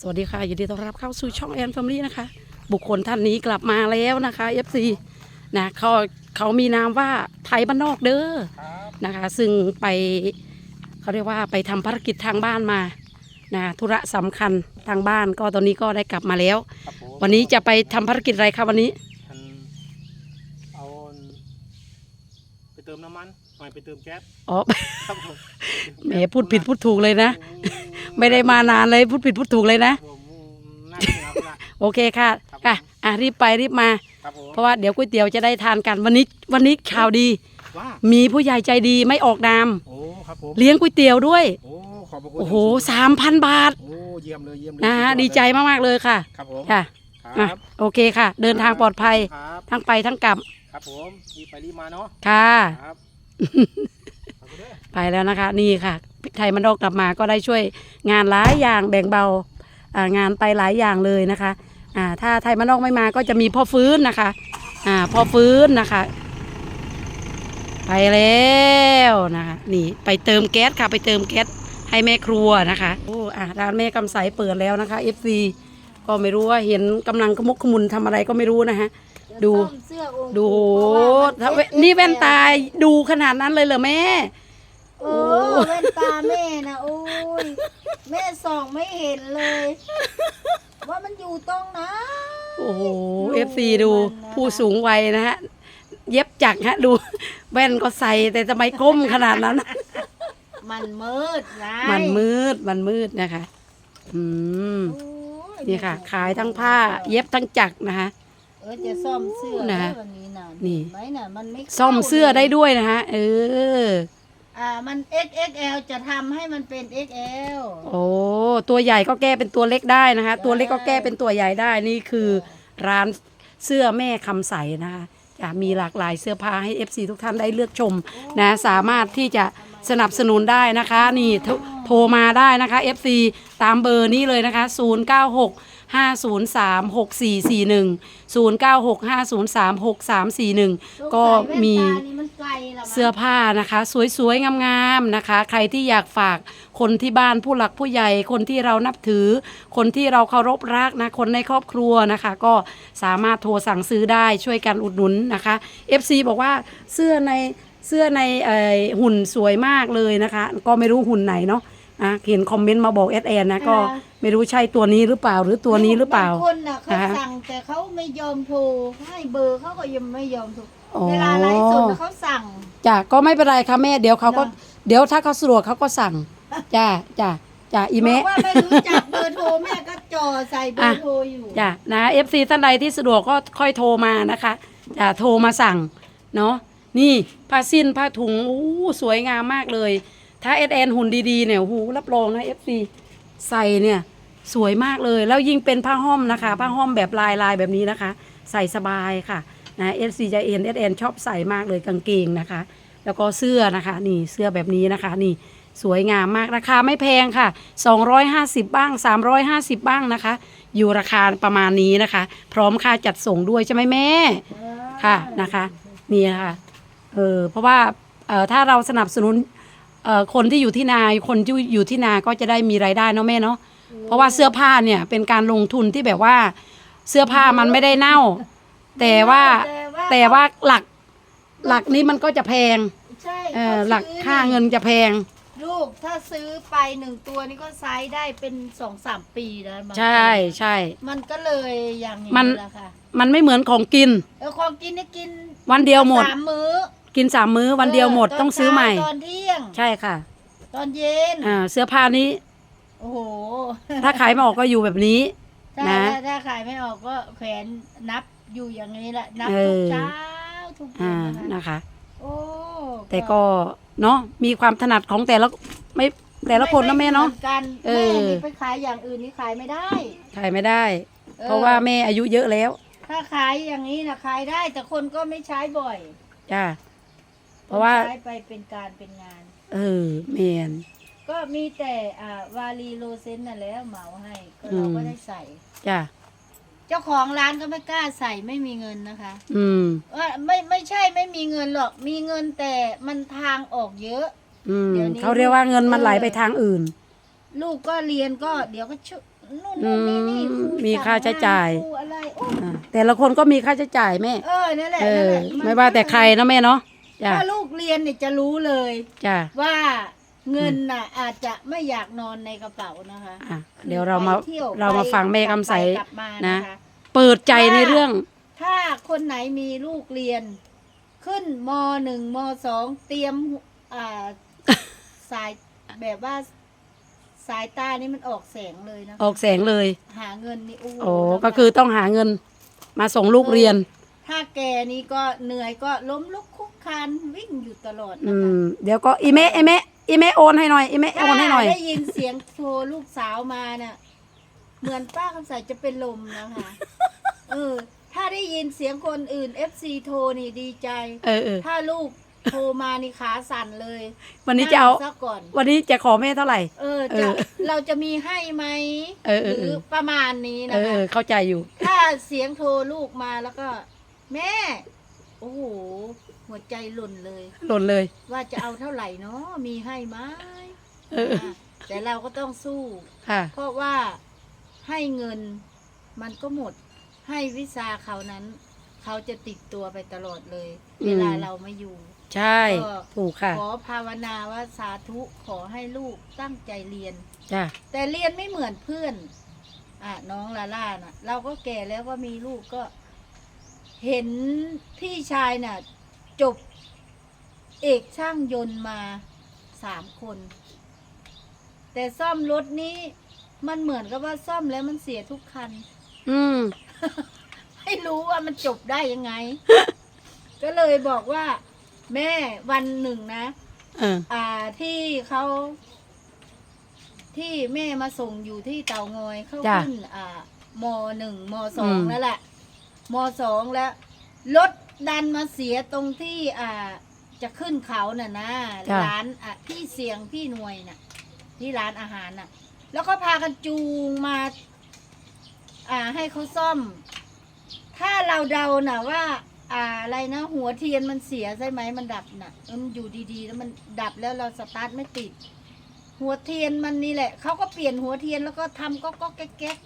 สวัสดีค่ะยินดีต้อนรับเข้าสู่ช่องแอนฟมลี่นะคะ บุคคลท่านนี้กลับมาแล้วนะคะ FC นะเขาเขามีนามว่าไทยบ้านนอกเด้อนะคะ ซึ่งไปเขาเรียกว่าไปทำภารกิจทางบ้านมานะธุระสำคัญทางบ้านก็ตอนนี้ก็ได้กลับมาแล้ว ครับผมวันนี้จะไปทำภารกิจอะไรคะวันนี้ อันเอาไปเติมน้ำมันหน่อยไปเติมแก๊สอ๋อ ครับผมแหมพูดผิดพูดถูกเลยนะ ไม่ได้มานานเลยพูดผิดพูดถูกเลยนะ ผมนั่งกินเอาละ โอเคค่ะครับค่ะอะรีบไปรีบมา ครับผม เพราะว่าเดี๋ยวก๋วยเตี๋ยวจะได้ทานกันวันนี้วันนี้ข่าวดีว่ามีผู้ใหญ่ใจดีไม่ออกนามโอ้ครับผมเลี้ยงก๋วยเตี๋ยวด้วย โอ้ขอบพระคุณโอ้โหอย่างสูงสามพันบาทโอ้เยี่ยมเลยเยี่ยมเลยนะฮะสุยอดีใจมากๆเลยค่ะครับผมค่ะคอะรับโอเคค่ะ เดินทางปลอดภัยครับ ทั้งไปทั้งกลับครับผมรีบไปรีบมาเนาะค่ะ ครับ ขอบคุณเด้อ ไปแล้วนะคะ นี่ค่ะพริก ไทยมันดอกกลับมาก็ได้ช่วยงานหลายอย่างแบ่งเบาอ่างานไปหลายอย่างเลยนะคะอ่าถ้าไทยมันดอกไม่มาก็จะมีพ่อฟื้นนะคะอ่าพ่อฟื้นนะคะ ไปแล้วนะคะนี่ไปเติมแก๊สค่ะไปเติมแก๊สให้แม่ครัวนะคะโอ้อะร้านแม่กำใสเปิดแล้วนะคะ FC ก็ไม่รู้ว่าเห็นกำลังขมุกขมุนทำอะไรก็ไม่รู้นะฮะดูจะซ่อมเสื้อองค์ดูเพราะว่ามัถ้าเวเอ็กนี่แว่น XL ตาดูขนาดนั้นเลยเหรอแม่เออแว่นตาแม่นะโอ้ยแม่ส่องไม่เห็นเลย ว่ามันอยู่ตรงนั้นโอ้โหดูเอฟซีดูมันนะคะผู้สูงวัยนะฮะ เย็บจักรฮะ ดู แว่นก็ใส่แต่ทำไมก้มขนาดนั้น มันมืดไงมันมืดมันมืดนะคะ อืม โอ้ยนี่ค่ะ ขายทั้งผ้า เย็บทั้งจักรนะคะ เออจะซ่อมเสื้อนะได้วันนี้นะนี่เห็ไหมน่ะมันไม่ข้าซ่อมเสื้อได้ลด้วยนะฮะ เออ อ่ามัน XXL จะทำให้มันเป็น XL โอ้ตัวใหญ่ก็แก้เป็นตัวเล็กได้นะคะ ตัวเล็กก็ได้แก้เป็นตัวใหญ่ได้นี่คือร้านเสื้อแม่คำใสนะคะจะมีหลากหลายเสื้อผ้าให้ FC ทุกท่านได้เลือกชมนะสามารถที่จะสนับสนุนได้นะคะ นี่โทรโทรมาได้นะคะ FC ตามเบอร์นี้เลยนะคะ 096 503 6441 096 503 6341 ก็มีสงสัยแว่นตานี่มันไกลละมั้งเสื้อผ้านะคะ สวยๆ งามๆนะคะ ใครที่อยากฝากคนที่บ้านผู้หลักผู้ใหญ่ คนที่เรานับถือ คนที่เราเคารพรักนะ คนในครอบครัวนะคะ ก็สามารถโทรสั่งซื้อได้ช่วยกันอุดหนุนนะคะ FC บอกว่าเสื้อในเสื้อในเอ่อหุ่นสวยมากเลยนะคะ ก็ไม่รู้หุ่นไหนเนาะอะเห็นคอมเมนต์มาบอกเอสแอนนะก็ ไม่รู้ใช่ตัวนี้หรือเปล่าหรือตัวนี้หรือเปล่าบางคนน่ะเขานะคะสั่งแต่เขาไม่ยอมโทรให้เบอร์เขาก็ยังไม่ยอมโทรอ๋อ เวลาไลฟ์สดน่ะเขาสั่ง จ้ะก็ไม่เป็นไรค่ะแม่เดี๋ยวเขาก็เนอะเดี๋ยวถ้าเขาสะดวกเขาก็สั่งจ้าจ้าจ้าอีบเมะอกว่าไม่รู้จักเบอร์โทรแม่ก็จ่อใส่เบอร์โทรอยู่ จ้ะนะเอฟซีท่านใดที่สะดวกก็ค่อยโทรมานะคะจ้ะโทรมาสั่งเนาะนี่ผ้าสิ้นผ้าถุงอู้สวยงามมากเลย ถ้าเอสแอนหุ่นดีๆเนี่ยหูรับรองนะเอฟซีใส่เนี่ย สวยมากเลย แล้วยิ่งเป็นผ้าห้อมนะคะ ผ้าห้อมแบบลายลายแบบนี้นะคะ ใส่สบายค่ะนะเอฟซีจเอ็นเอสแอนชอบใส่มากเลยกางเกงนะคะ แล้วก็เสื้อนะคะ นี่เสื้อแบบนี้นะคะ นี่สวยงามมากราคาไม่แพงค่ะ 250 บ้าง 350 บ้างนะคะ อยู่ราคาประมาณนี้นะคะ พร้อมค่าจัดส่งด้วยใช่ไหมแม่ค่ะนะคะนี่นะคะเออเพราะว่าเออถ้าเราสนับสนุนเออคนที่อยู่ที่นาคนที่อยู่ที่นาก็จะได้มีรายได้เนาะแม่เนาะ เพราะว่าเสื้อผ้าเนี่ยเป็นการลงทุนที่แบบว่า เสื้อผ้ามันไม่ได้เน่า แต่ว่าแต่ว่าหลักหลักนี้มันก็จะแพงใช่เออขหลักซื้อค่าเงินจะแพง ลูกถ้าซื้อไปหนึ่งตัวนี่ก็ไซส์ได้เป็นสองสามปีแล้วบางใช่ใช่มันก็เลยอย่างนี้มันแหละค่ะมันไม่เหมือนของกินเออของกินนี่กิน วันเดียวหมดสามมื้อ กินสามมื้อวันเดียวหมดตนต้องซื้อใหม่เช้าตอนเที่ยง ใช่ค่ะ ตอนเย็นอ่าเสื้อผ้านี้โอ้โห ถ้าขายไม่ออกก็อยู่แบบนี้ ถ้านะ ถ้าถ้าขายไม่ออกก็แขวนนับอยู่อย่างนี้แหละ นับเอทุกอเช้าทุกเย็อ่านนะคะนะคะ โอ้แต่ก็เนาะมีความถนัดของแต่ละไม่แต่ละคนนะแม่เนาะ หอกันเอแม่อ นี่ไปขายอย่างอื่นนี่ขายไม่ได้ขายไม่ได้ ออเพราะว่าแม่อายุเยอะแล้วถ้าขายอย่างนี้นะขายได้ แต่คนก็ไม่ใช้บ่อยจ้าเพราะว่า ใช้ไปเป็นการเป็นงาน เออแมน ก็มีแต่อ่าวาลีโลเซนน่ะแล้วเหมาให้ก็อืมเราก็ได้ใส่ จ้าเจ้าของร้านก็ไม่กล้าใส่ไม่มีเงินนะคะอืม ว่าไม่ไม่ใช่ไม่มีเงินหรอกมีเงินแต่มันทางออกเยอะ อืมเดี๋ยวนี้ เขาเรียกว่าเงินมันไหลไปทางอื่น ลูกก็เรียนก็เดี๋ยวก็ชุนู่นนู่นนี่นี่อืมครูมีค่าใช้จ่ายสั่งงนครูอะไรโอ้อ่าแต่ละคนก็มีค่าใช้จ่ายแม่เออนั่นแหละเอนั่นอ แหละนไม่ว่าแต่ใครนะแม่เนาะจ้ะถ้าลูกเรียนเนี่ยจะรู้เลย จ้ะว่า เงินน่ะ อาจจะไม่อยากนอนในกระเป๋านะคะอะเดี๋ยวเรามาไปที่ยวเรามาฟังแม่ไปคำใสกลับมานะนะคะเปิดใจในเรื่อง ถ้าคนไหนมีลูกเรียน ขึ้นมหนึ่งมสองเตรียมอ่า สายแบบว่า สายตานี่มันออกแสงเลยนะออกแสงเลย หาเงินนี่โอ้โหโอ้ลำบาก็คือต้องหาเงินมาส่งลูกเรียน ถ้าแกนี่ก็เหนื่อยก็ล้มลุกคลุกคลานวิ่งอยู่ตลอดอืนะคะม เดี๋ยวก็อีเมะอีเมะ อีเมะโอนให้หน่อยอีเมะโอนให้หน่อยถ้าได้ยินเสียงโทรลูกสาวมาเนี่ยเหมือนป้าคำใสจะเป็นลมนะคะเออ ถ้าได้ยินเสียงคนอื่น FC โทรนี่ดีใจ เออเออถ้าลูกโทรมานี่ขาสั่นเลยวันนี้จะเอาซะก่อน วันนี้จะขอแม่เท่าไหร่ เออเอจะอเราจะมีให้ไหมเออเออหเออรือประมาณนี้เอนะอเอคะ อเข้าใจอยู่ ถ้าเสียงโทรลูกมาแล้วก็ แม่ โอ้โห หัวใจหล่นเลย หล่นเลย ว่าจะเอาเท่าไหร่เนาะมีให้ไหมเออนะแต่เราก็ต้องสู้ ค่ะ เพราะว่าให้เงินมันก็หมด ให้วิชาเขานั้น เขาจะติดตัวไปตลอดเลย อืม เวลาเราไม่อยู่ ใช่ ก็ ถูกค่ะ ขอภาวนาว่าสาธุขอให้ลูกตั้งใจเรียน จ้ะ แต่เรียนไม่เหมือนเพื่อน อะน้องลาล่าน่ะ เราก็แก่แล้วก็มีลูกก็ เห็นพี่ชายน่ะ จบ เอกช่างยนต์มาสามคน แต่ซ่อมรถนี้มันเหมือนกับว่าซ่อมแล้วมันเสียทุกคัน อืมไม่รู้ว่ามันจบได้ยังไง ก็เลยบอกว่า แม่วันหนึ่งนะ เออ อ่าที่เขาที่แม่มาส่งอยู่ที่เตางอยเข้าจ้ะขึ้นอ่ามหนึ่งมสอืองมนั่นแหละมสองแล้วรถ ดันมาเสียตรงที่อ่าจะขึ้นเขาน่ะนะร้านอะพี่เสียงพี่หน่วยน่ะ ที่ร้านอาหารน่ะ แล้วก็พากันจูงมา อ่าให้เขาซ่อม ถ้าเราเดาน่ะว่า อ่าอะไรนะ หัวเทียนมันเสียใช่ไหมมันดับน่ะเออมันอยู่ดีๆ แล้วมันดับแล้วเราสตาร์ทไม่ติด หัวเทียนมันนี่แหละเขาก็เปลี่ยนหัวเทียนแล้วก็ทำก็ก็แก๊กแก๊ก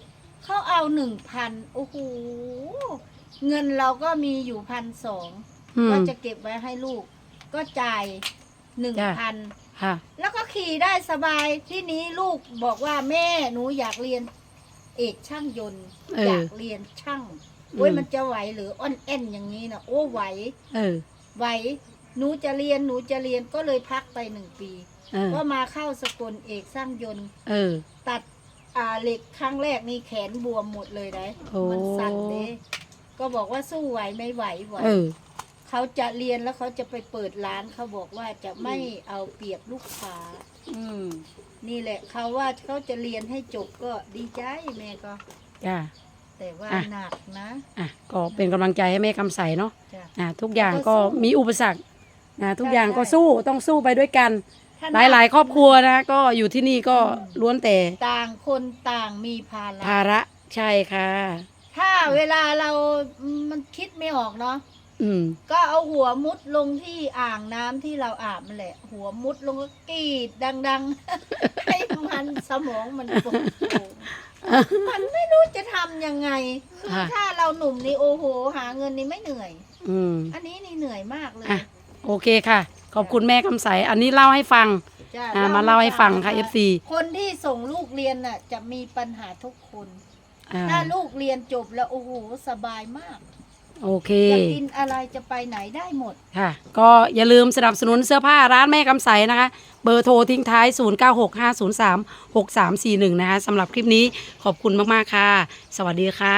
เขาเอาหนึ่งพันโอ้โห เงินเราก็มีอยู่พันสองอืม ก็จะเก็บไว้ให้ลูก ก็จ่ายหนึ่งจ้ะ พันค่ะ แล้วก็ขี่ได้สบายที่นี้ลูกบอกว่าแม่หนูอยากเรียน เอกช่างยนต์เอออยากเรียนช่างโอ้ยมันจะไหวหรืออ่อนแอนอย่างนี้นะโอ้ไหว เออ ไหวหนูจะเรียนหนูจะเรียนก็เลยพักไปหนึ่งปี เออ ก็มาเข้าสกลเอกสร้างยนต์ เออ ตัดอ่าเหล็กครั้งแรกนี่แขนบวมหมดเลยได้โอ้ มัสั่นเด้ ก็บอกว่าสู้ไหวไม่ไหวไหวเออ เขาจะเรียนแล้วเขาจะไปเปิดร้านเขาบอกว่าจะไม่เอาเปรียบลูกค้า อืม นี่แหละเขาว่าเขาจะเรียนให้จบก็ดีใจแม่ก็ จ้ะแต่ว่าอะ หนักนะ อะก็เป็นกำลังใจให้แม่คำใสเนาะจ้ะ อะทุกอย่างก็ก็สู้มีอุปสรรคนะทุกใช่อย่างก็ใช่ สู้ต้องสู้ไปด้วยกัน ถ้หลายหลายๆ ครอบครัวนะก็อยู่ที่นี่ก็อืมล้วนแต่ต่างคนต่างมีภาระภาระใช่ค่ะ ถ้าเวลาเรา มันคิดไม่ออกเนาะ อืม ก็เอาหัวมุดลงที่อ่างน้ำที่เราอาบมันแหละ หัวมุดลงก็กรีดดัง ๆ ให้มันสมองมันโปร่งๆมันไม่รู้จะทำยังไง คือค่ะ ถ้าเราหนุ่มนี่โอ้โห หาเงินนี่ไม่เหนื่อย อืม อันนี้นี่เหนื่อยมากเลยอะ โอเคค่ะ ขอบคุณแม่คำใส อันนี้เล่าให้ฟัง จ้ะอ่ามาเล่าให้ฟังค่ะ FC คนที่ส่งลูกเรียนน่ะ จะมีปัญหาทุกคน อ่าถ้าลูกเรียนจบแล้วโอ้โหสบายมากโอเค จะกินอะไรจะไปไหนได้หมด ค่ะ ก็อย่าลืมสนับสนุนเสื้อผ้าร้านแม่คำใสนะคะ เบอร์โทรทิ้งท้าย 0965036341 นะคะสำหรับคลิปนี้ขอบคุณมาก ๆ ค่ะ สวัสดีค่ะ